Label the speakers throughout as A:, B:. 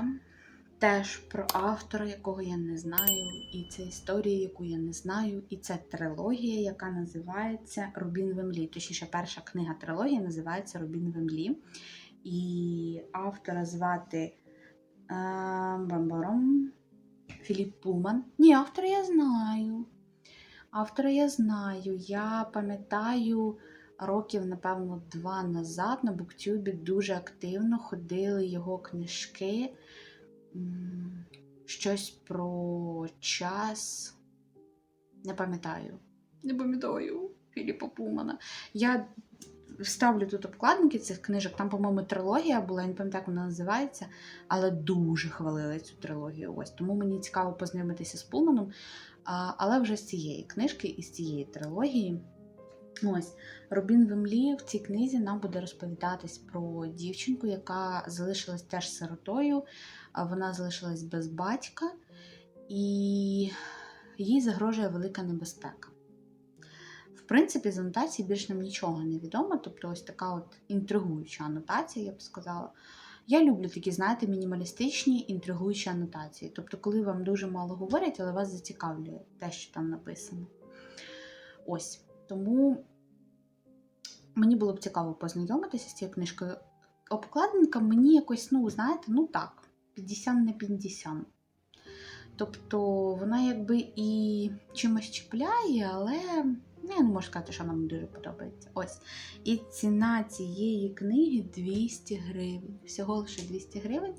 A: книжка. Теж про автора, якого я не знаю, і це історія, яку я не знаю, і це трилогія, яка називається Рубін Вемлі. Точніше, перша книга трилогії називається Рубін Вемлі. І автора звати е, Бамбаром Філіп Пулман. Ні, автора я знаю. Автора я знаю. Я пам'ятаю років, напевно, два назад на Буктюбі дуже активно ходили його книжки. Щось про час. Не пам'ятаю. Не пам'ятаю Філіпа Пулмана. Я вставлю тут обкладинки цих книжок. Там, по-моєму, трилогія була, я не пам'ятаю, як вона називається, але дуже хвалили цю трилогію. Ось тому мені цікаво познайомитися з Пулманом, але вже з цієї книжки і з цієї трилогії. Ось Робін Вемлі в цій книзі нам буде розповідатись про дівчинку, яка залишилась теж сиротою. Вона залишилась без батька, і їй загрожує велика небезпека. В принципі, з анотації більш нам нічого не відомо, тобто ось така от інтригуюча анотація, я б сказала. Я люблю такі, знаєте, мінімалістичні інтригуючі анотації. Тобто, коли вам дуже мало говорять, але вас зацікавлює те, що там написано. Ось. Тому мені було б цікаво познайомитися з цією книжкою. Обкладинка мені якось, ну, знаєте, ну так, 50 на 50. Тобто вона якби і чимось чіпляє, але ну, я не можу сказати, що вона мені дуже подобається. Ось. І ціна цієї книги 200 гривень. Всього лише 200 гривень.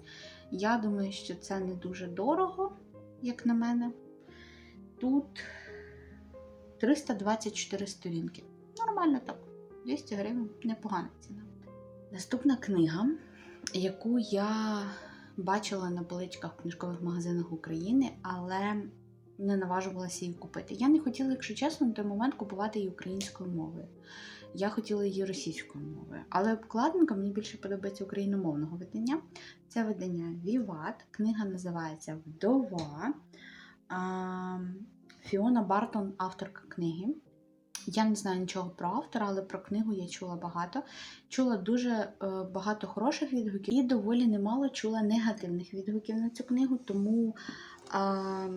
A: Я думаю, що це не дуже дорого, як на мене. Тут 324 сторінки. Нормально так. 200 гривень, непогана ціна. Наступна книга, яку я бачила на поличках в книжкових магазинах України, але не наважувалася її купити. Я не хотіла, якщо чесно, на той момент купувати її українською мовою. Я хотіла її російською мовою. Але обкладинка мені більше подобається україномовного видання. Це видання Віват. Книга називається Вдова. Фіона Бартон, авторка книги. Я не знаю нічого про автора, але про книгу я чула багато. Чула дуже е, багато хороших відгуків і доволі немало чула негативних відгуків на цю книгу, тому а,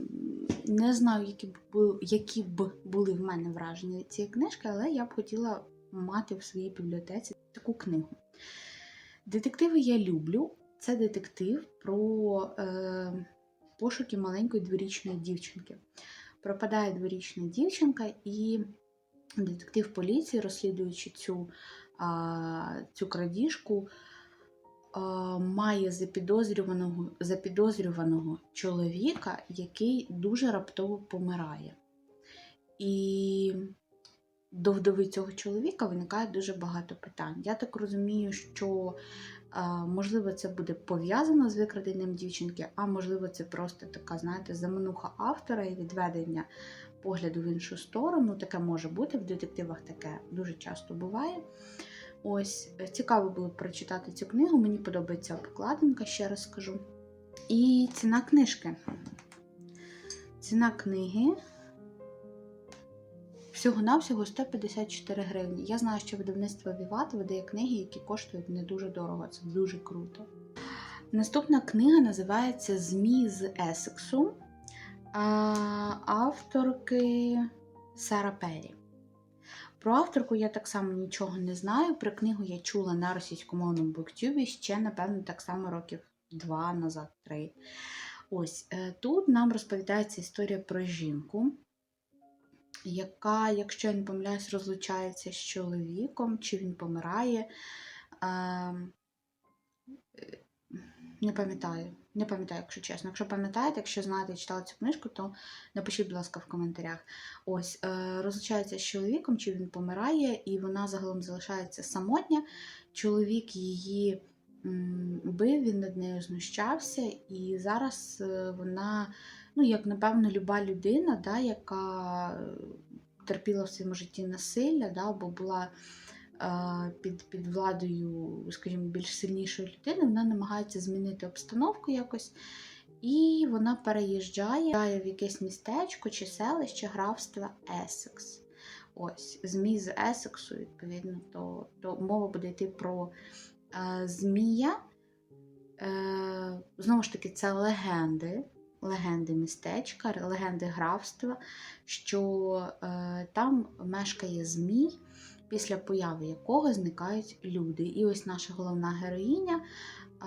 A: не знаю, які б, які б були в мене враження цієї книжки, але я б хотіла мати в своїй бібліотеці таку книгу. Детективи я люблю. Це детектив про е, пошуки маленької дворічної дівчинки. Пропадає дворічна дівчинка, і детектив поліції, розслідуючи цю, цю крадіжку, має запідозрюваного, запідозрюваного чоловіка, який дуже раптово помирає. І до вдови цього чоловіка виникає дуже багато питань. Я так розумію, що можливо це буде пов'язано з викраденням дівчинки, а можливо, це просто така, знаєте, замануха автора і відведення погляду в іншу сторону. Таке може бути в детективах, таке дуже часто буває. Ось, е, цікаво було прочитати цю книгу. Мені подобається обкладинка, ще раз скажу. І ціна книжки. Ціна книги всього-навсього 154 гривні. Я знаю, що видавництво Віват видає книги, які коштують не дуже дорого. Це дуже круто. Наступна книга називається Змій з Есексу авторки Сара Пері. Про авторку я так само нічого не знаю. Про книгу я чула на російськомовному буктюбі ще, напевно, так само років два назад, три. Ось е, тут нам розповідається історія про жінку, яка, якщо я не помиляюсь, розлучається з чоловіком, чи він помирає. Ем, Не пам'ятаю. Не пам'ятаю, якщо чесно. Якщо пам'ятаєте, якщо знаєте, читала цю книжку, то напишіть, будь ласка, в коментарях. Ось, е, розлучається з чоловіком, чи він помирає, і вона загалом залишається самотня. Чоловік її бив, він над нею знущався, і зараз е, вона, ну, як напевно, люба людина, да, яка е, терпіла в своєму житті насилля, да, або була е, під, під владою, скажімо, більш сильнішої людини, вона намагається змінити обстановку якось. І вона переїжджає в якесь містечко чи селище графства Есекс. Ось, змій з Есексу, відповідно, то, то мова буде йти про е, змія, Е, знову ж таки, це легенди, легенди містечка, легенди графства, що е, там мешкає змій, після появи якого зникають люди. І ось наша головна героїня е,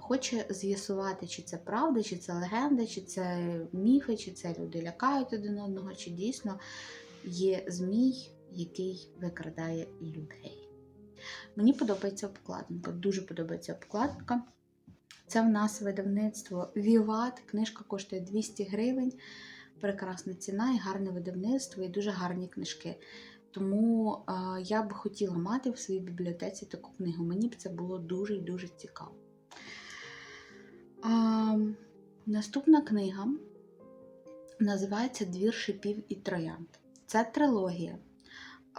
A: хоче з'ясувати, чи це правда, чи це легенда, чи це міфи, чи це люди лякають один одного, чи дійсно є змій, який викрадає людей. Мені подобається обкладинка, дуже подобається обкладинка. Це в нас видавництво Віват. Книжка коштує 200 гривень. Прекрасна ціна і гарне видавництво, і дуже гарні книжки. Тому е, я б хотіла мати в своїй бібліотеці таку книгу. Мені б це було дуже і дуже цікаво. А, наступна книга називається Двір шипів і троянд. Це трилогія.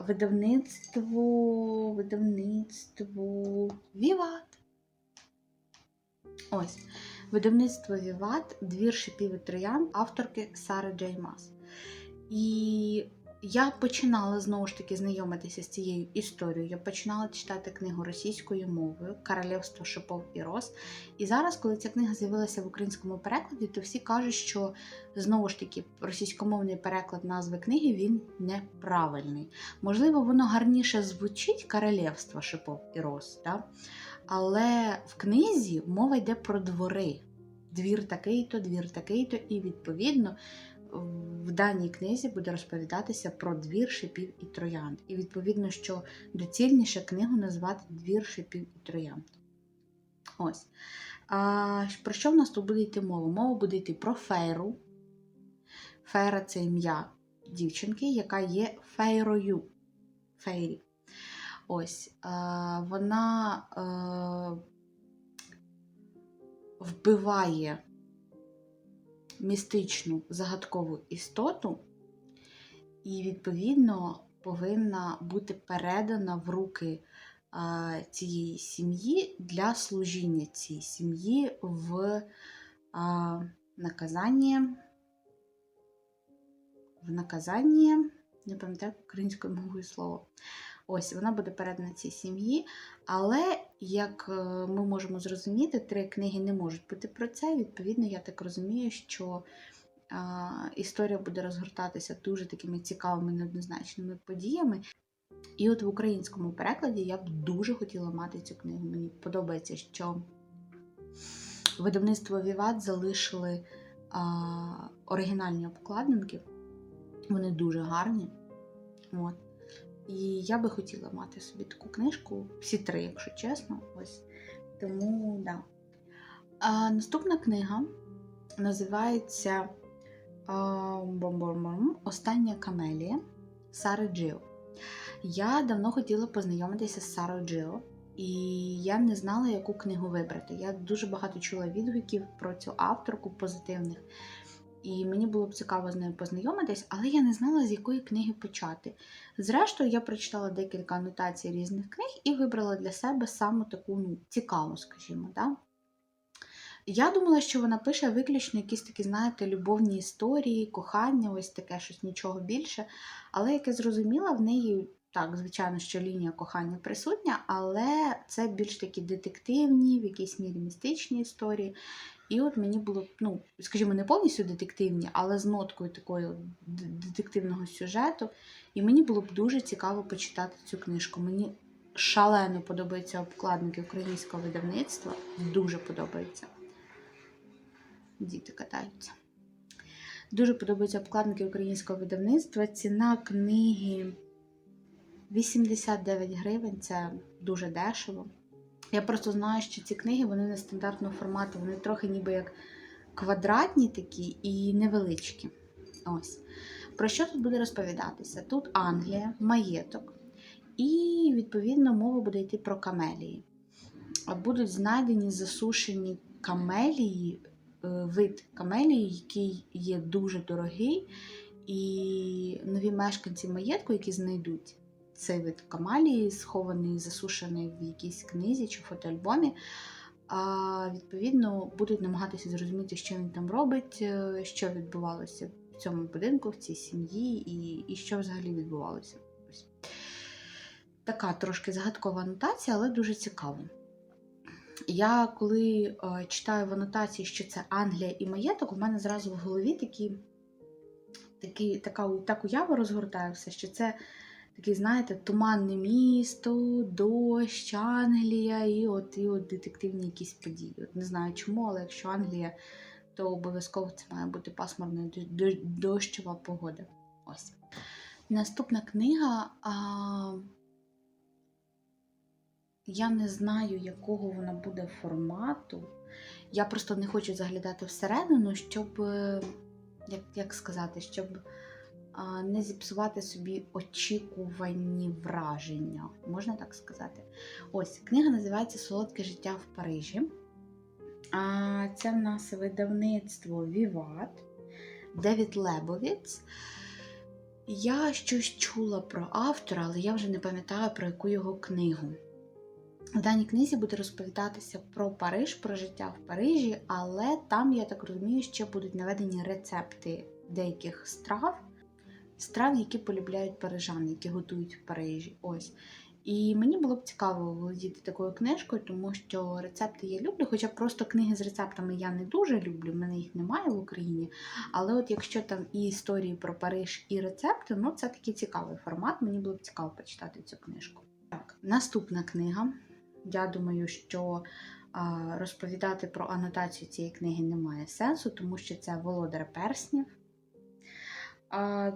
A: Видавництво, видавництво Віват. Ось. Видавництво Віват, двір шипів і троян, авторки Сари Джей Мас. І я починала знову ж таки знайомитися з цією історією. Я починала читати книгу російською мовою Королівство шипов і роз. І зараз, коли ця книга з'явилася в українському перекладі, то всі кажуть, що знову ж таки російськомовний переклад назви книги він неправильний. Можливо, воно гарніше звучить Королівство шипов і роз. Да? Але в книзі мова йде про двори. Двір такий-то, двір такий-то, і відповідно в даній книзі буде розповідатися про двір шипів і троянд. І відповідно, що доцільніше книгу назвати Двір шипів і троянд. Ось. А Про що в нас тут буде йти мова? Мова буде йти про фейру. Фейра це ім'я дівчинки, яка є фейрою. Фейрі. Ось, е, вона е, вбиває містичну загадкову істоту, і, відповідно, повинна бути передана в руки цієї сім'ї для служіння цій сім'ї в наказання. В наказання, не пам'ятаю українською мовою слово. Ось вона буде передана цій сім'ї. Але, як е, ми можемо зрозуміти, три книги не можуть бути про це. Відповідно, я так розумію, що історія буде розгортатися дуже такими цікавими, неоднозначними подіями. І от в українському перекладі я б дуже хотіла мати цю книгу. Мені подобається, що видавництво Віват залишили оригінальні обкладинки. Вони дуже гарні. От. І я би хотіла мати собі таку книжку, всі три, якщо чесно. Ось. Тому, да. А, Наступна книга називається Остання камелія Сари Джио. Я давно хотіла познайомитися з Сарою Джио, і я не знала, яку книгу вибрати. Я дуже багато чула відгуків про цю авторку позитивних. І мені було б цікаво з нею познайомитись, але я не знала, з якої книги почати. Зрештою, я прочитала декілька анотацій різних книг і вибрала для себе саме таку ну, цікаву, скажімо. Да? Я думала, що вона пише виключно якісь такі, знаєте, любовні історії, кохання, ось таке щось нічого більше. Але як я зрозуміла, в неї. Так, звичайно, що лінія кохання присутня, але це більш такі детективні, в якійсь мірі містичні історії. І от мені було, ну, скажімо, не повністю детективні, але з ноткою такої детективного сюжету. І мені було б дуже цікаво почитати цю книжку. Мені шалено подобаються обкладинки українського видавництва. Дуже подобається. Діти катаються. Дуже подобаються обкладинки українського видавництва. Ціна книги 89 гривень це дуже дешево. Я просто знаю, що ці книги вони не стандартного формату, вони трохи ніби як квадратні такі і невеличкі. Ось. Про що тут буде розповідатися? Тут Англія, маєток, і, відповідно, мова буде йти про камелії. Будуть знайдені засушені камелії, е, вид камелії, який є дуже дорогий, і нові мешканці маєтку, які знайдуть цей вид камалії, схований, засушений в якійсь книзі чи фотоальбомі. А відповідно будуть намагатися зрозуміти, що він там робить, е, що відбувалося в цьому будинку, в цій сім'ї, і і що взагалі відбувалося. Ось. Така трошки загадкова анотація, але дуже цікава. Я коли е, читаю в анотації, що це Англія і маєток, у мене зразу в голові такі, такі, така, так уява розгортає що це такий, знаєте, туманне місто, дощ, Англія і от, і от детективні якісь події. От не знаю чому, але якщо Англія, то обов'язково це має бути пасмурна дощова погода. Ось. Наступна книга. А... Я не знаю, якого вона буде формату. Я просто не хочу заглядати всередину, щоб, е, як, як сказати, щоб не зіпсувати собі очікувані враження. Можна так сказати? Ось книга називається Солодке життя в Парижі. А, це в нас видавництво Віват, Девід Лебовіц. Я щось чула про автора, але я вже не пам'ятаю про яку його книгу. В даній книзі буде розповідатися про Париж, про життя в Парижі, але там, я так розумію, ще будуть наведені рецепти деяких страв, страв, які полюбляють парижани, які готують в Парижі. Ось. І мені було б цікаво володіти такою книжкою, тому що рецепти я люблю, хоча просто книги з рецептами я не дуже люблю, в мене їх немає в Україні. Але от якщо там і історії про Париж, і рецепти, ну це такий цікавий формат, мені було б цікаво почитати цю книжку. Так, наступна книга. Я думаю, що розповідати про анотацію цієї книги немає сенсу, тому що це Володар Перснів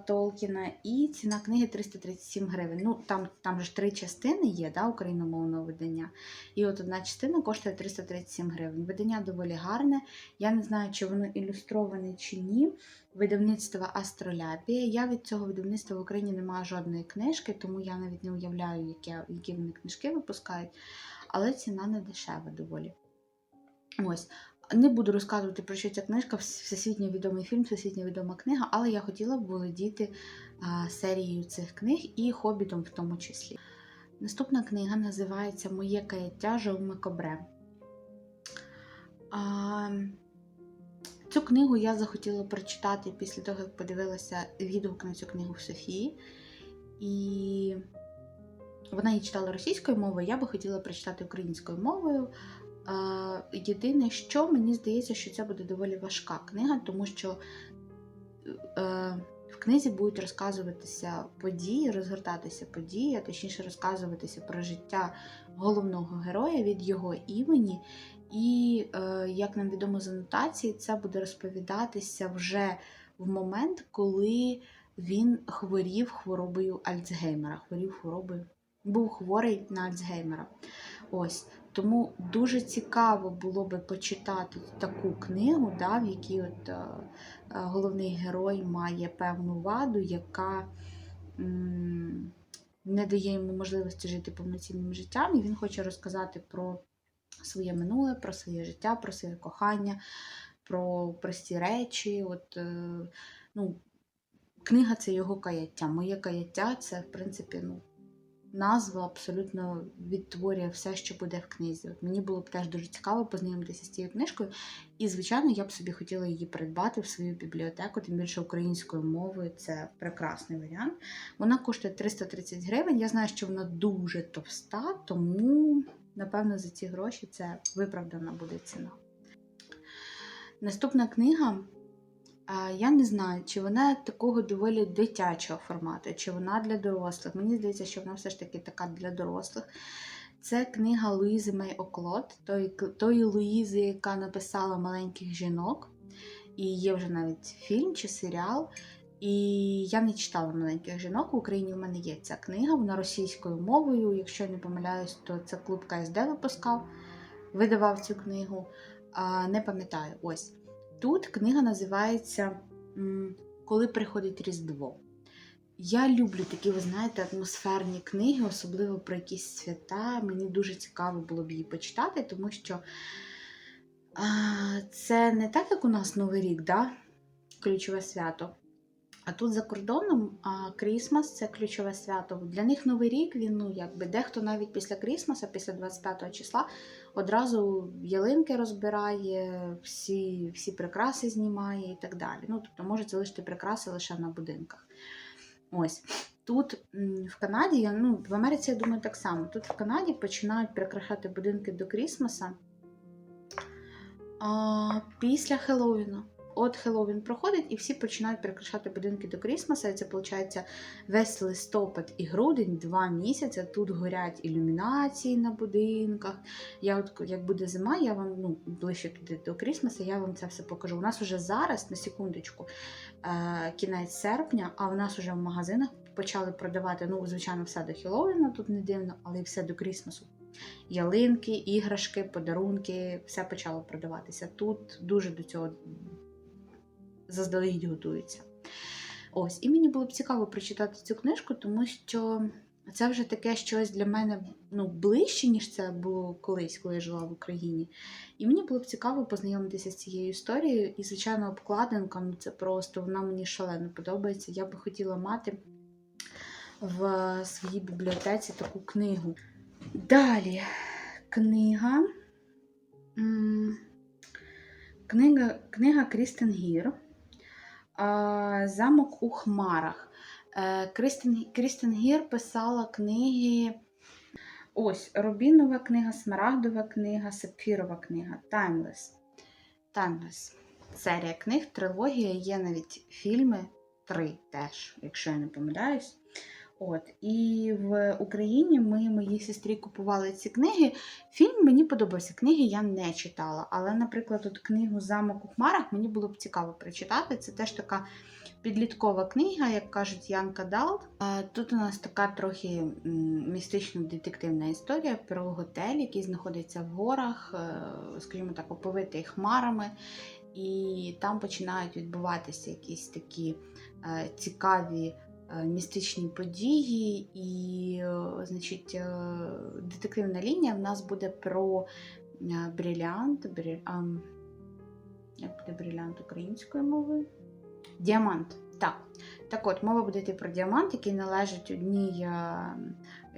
A: Толкіна, і ціна книги 337 гривень. Ну, там, там ж три частини є, да, україномовного видання. І от одна частина коштує 337 гривень. Видання доволі гарне. Я не знаю, чи воно ілюстроване чи ні. Видавництво Астролябія. Я від цього видавництва в Україні не маю жодної книжки, тому я навіть не уявляю, які, які вони книжки випускають. Але ціна не дешева доволі. Ось. Не буду розказувати про що ця книжка, всесвітньо відомий фільм, всесвітньо відома книга, але я хотіла б володіти серією цих книг і хобітом в тому числі. Наступна книга називається Моє каяття Жауме Кобре. Цю книгу я захотіла прочитати після того, як подивилася відгук на цю книгу в Софії. І вона її читала російською мовою, я би хотіла прочитати українською мовою. Е, Єдине, що мені здається, що це буде доволі важка книга, тому що е, в книзі будуть розказуватися події, розгортатися події, а точніше розказуватися про життя головного героя від його імені. І, е, як нам відомо з анотації, це буде розповідатися вже в момент, коли він хворів хворобою Альцгеймера. Хворів хворобою, був хворий на Альцгеймера. Ось. Тому дуже цікаво було би почитати таку книгу, да, в якій от, е, е, головний герой має певну ваду, яка не дає йому можливості жити повноцінним життям, і він хоче розказати про своє минуле, про своє життя, про своє кохання, про прості речі. От, е, ну, Книга це його каяття. Моє каяття це, в принципі, ну, назва абсолютно відтворює все, що буде в книзі. От Мені було б теж дуже цікаво познайомитися з цією книжкою. І, звичайно, я б собі хотіла її придбати в свою бібліотеку, тим більше українською мовою це прекрасний варіант. Вона коштує 330 гривень. Я знаю, що вона дуже товста, тому, напевно, за ці гроші це виправдана буде ціна. Наступна книга. Я не знаю, чи вона такого доволі дитячого формату, чи вона для дорослих. Мені здається, що вона все ж таки така для дорослих. Це книга Луїзи Мей Оклот, тої, тої Луїзи, яка написала маленьких жінок. І є вже навіть фільм чи серіал. І я не читала маленьких жінок. В Україні в мене є ця книга, вона російською мовою. Якщо я не помиляюсь, то це клуб КСД випускав, видавав цю книгу. Не пам'ятаю. Ось. Тут книга називається Коли приходить Різдво. Я люблю такі, ви знаєте, атмосферні книги, особливо про якісь свята. Мені дуже цікаво було б її почитати, тому що а, це не так, як у нас Новий рік, да? ключове свято. А тут за кордоном Крісмас це ключове свято. Для них Новий рік, він, ну, якби дехто навіть після Крісмаса, після 25 числа, одразу ялинки розбирає, всі всі прикраси знімає і так далі. Ну, Тобто може залишити прикраси лише на будинках. Ось. Тут в Канаді, ну, в Америці, я думаю, так само. Тут в Канаді починають прикрашати будинки до Крісмаса а, після Хеллоуіну. От Хеллоуін проходить, і всі починають прикрашати будинки до Крісмаса. І це виходить весь листопад і грудень, два місяці. Тут горять ілюмінації на будинках. Я от як буде зима, я вам ну ближче туди до Крісмаса, я вам це все покажу. У нас вже зараз, на секундочку, е, кінець серпня, а в нас вже в магазинах почали продавати, ну, звичайно, все до Хеллоуіна, тут не дивно, але й все до Крісмасу. Ялинки, іграшки, подарунки, все почало продаватися. Тут дуже до цього заздалегідь готуються. Ось, і мені було б цікаво прочитати цю книжку, тому що це вже таке щось для мене ну, ближче, ніж це було колись, коли я жила в Україні. І мені було б цікаво познайомитися з цією історією. І, звичайно, обкладинка, ну це просто вона мені шалено подобається. Я би хотіла мати в своїй бібліотеці таку книгу. Далі книга. Книга, книга Крістен Гір. Замок у Хмарах. Е, Крістен, Крістен Гір писала книги. Ось Рубінова книга, Смарагдова книга, Сапфірова книга, Таймлес. Таймлес. Серія книг, трилогія, є навіть фільми, три теж, якщо я не помиляюсь. От, і в Україні ми моїй сестрі купували ці книги. Фільм мені подобався. Книги я не читала. Але, наприклад, от книгу Замок у Хмарах мені було б цікаво прочитати. Це теж така підліткова книга, як кажуть Янка Далт. Тут у нас така трохи м, містично-детективна історія про готель, який знаходиться в горах, е, скажімо так, оповитий хмарами. І там починають відбуватися якісь такі е, цікаві містичні події, і, е, значить, е, детективна лінія в нас буде про е, брилянт. Як буде брилянт українською мовою? Діамант. Так. Так от, мова буде йти про діамант, який належить одній е,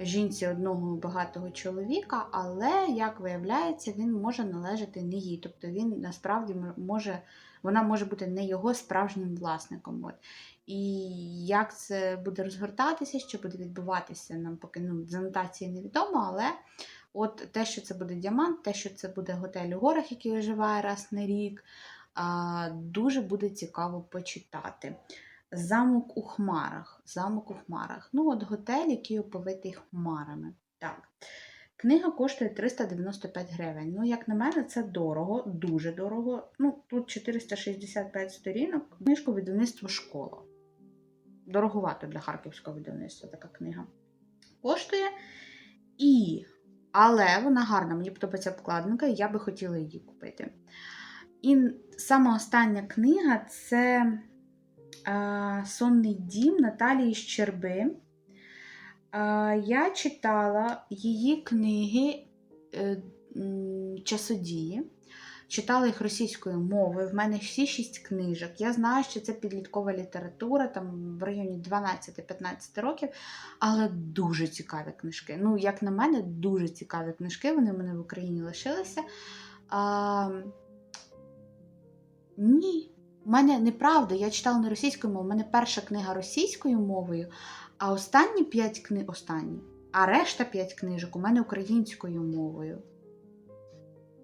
A: жінці одного багатого чоловіка, але, як виявляється, він може належати не їй. Тобто він насправді може, вона може бути не його справжнім власником. От. І як це буде розгортатися, що буде відбуватися, нам поки ну, з анотації невідомо, але от те, що це буде діамант, те, що це буде готель у горах, який оживає раз на рік, дуже буде цікаво почитати. Замок у хмарах. Замок у хмарах. Ну, от готель, який оповитий хмарами. Так. Книга коштує 395 гривень. Ну, як на мене, це дорого, дуже дорого. Ну, тут 465 сторінок. Книжку видавництво школа. Дороговато для харківського видавництва така книга. Коштує. І, але вона гарна, мені подобається обкладинка, і я би хотіла її купити. І сама остання книга це е, Сонний дім Наталії Щерби. Е, я читала її книги е, часодії. Читала їх російською мовою. В мене всі шість книжок. Я знаю, що це підліткова література, там в районі 12-15 років, але дуже цікаві книжки. Ну, як на мене, дуже цікаві книжки. Вони в мене в Україні лишилися. А, ні, у мене неправда. Я читала не російською мовою. У мене перша книга російською мовою, а останні п'ять книг останні, а решта п'ять книжок у мене українською мовою.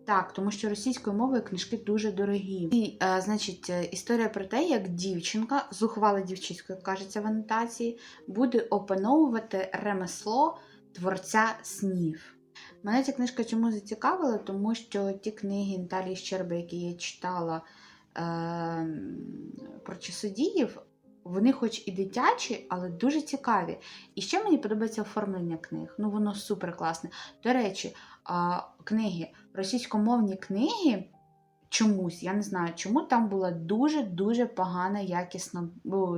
A: Так, тому що російською мовою книжки дуже дорогі. І, е, значить, е, історія про те, як дівчинка, зухвала дівчисько, як кажеться в анотації, буде опановувати ремесло творця снів. Мене ця книжка чому зацікавила, тому що ті книги Наталії Щерби, які я читала е, про часодіїв, вони хоч і дитячі, але дуже цікаві. І ще мені подобається оформлення книг. Ну, воно супер класне. До речі, книги, російськомовні книги. Чомусь, я не знаю, чому там була дуже-дуже погана якісна,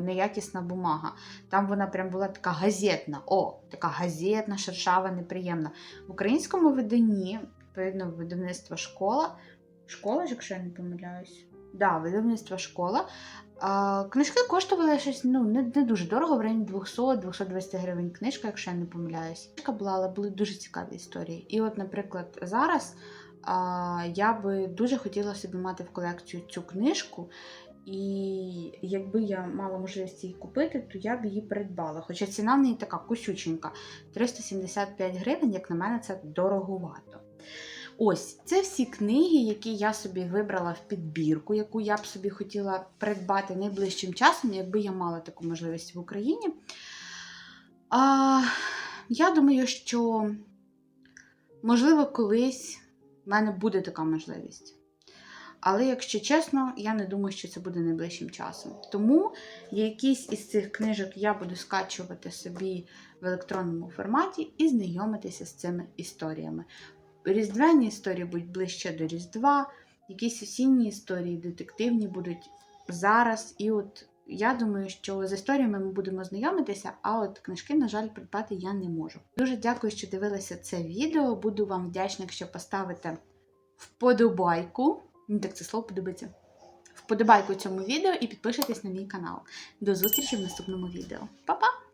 A: неякісна бумага. Там вона прям була така газетна. О, така газетна, шершава, неприємна. В українському виданні, відповідно, видавництво школа. Школа якщо я не помиляюсь. Да, видавництво школа. Книжки коштували щось ну, не, не дуже дорого, в районі 200-220 гривень книжка, якщо я не помиляюсь. Книжка була, але були дуже цікаві історії. І от, наприклад, зараз а, я би дуже хотіла собі мати в колекцію цю книжку. І якби я мала можливість її купити, то я б її придбала. Хоча ціна в неї така кусюченька 375 гривень, як на мене, це дороговато. Ось це всі книги, які я собі вибрала в підбірку, яку я б собі хотіла придбати найближчим часом, якби я мала таку можливість в Україні. А, я думаю, що, можливо, колись в мене буде така можливість. Але, якщо чесно, я не думаю, що це буде найближчим часом. Тому якісь із цих книжок я буду скачувати собі в електронному форматі і знайомитися з цими історіями. Різдвяні історії будуть ближче до Різдва, якісь осінні історії, детективні будуть зараз. І от я думаю, що з історіями ми будемо знайомитися, а от книжки, на жаль, придбати я не можу. Дуже дякую, що дивилися це відео. Буду вам вдячна, якщо поставите вподобайку. Мені так це слово подобається. Вподобайку цьому відео і підпишитесь на мій канал. До зустрічі в наступному відео. Па-па!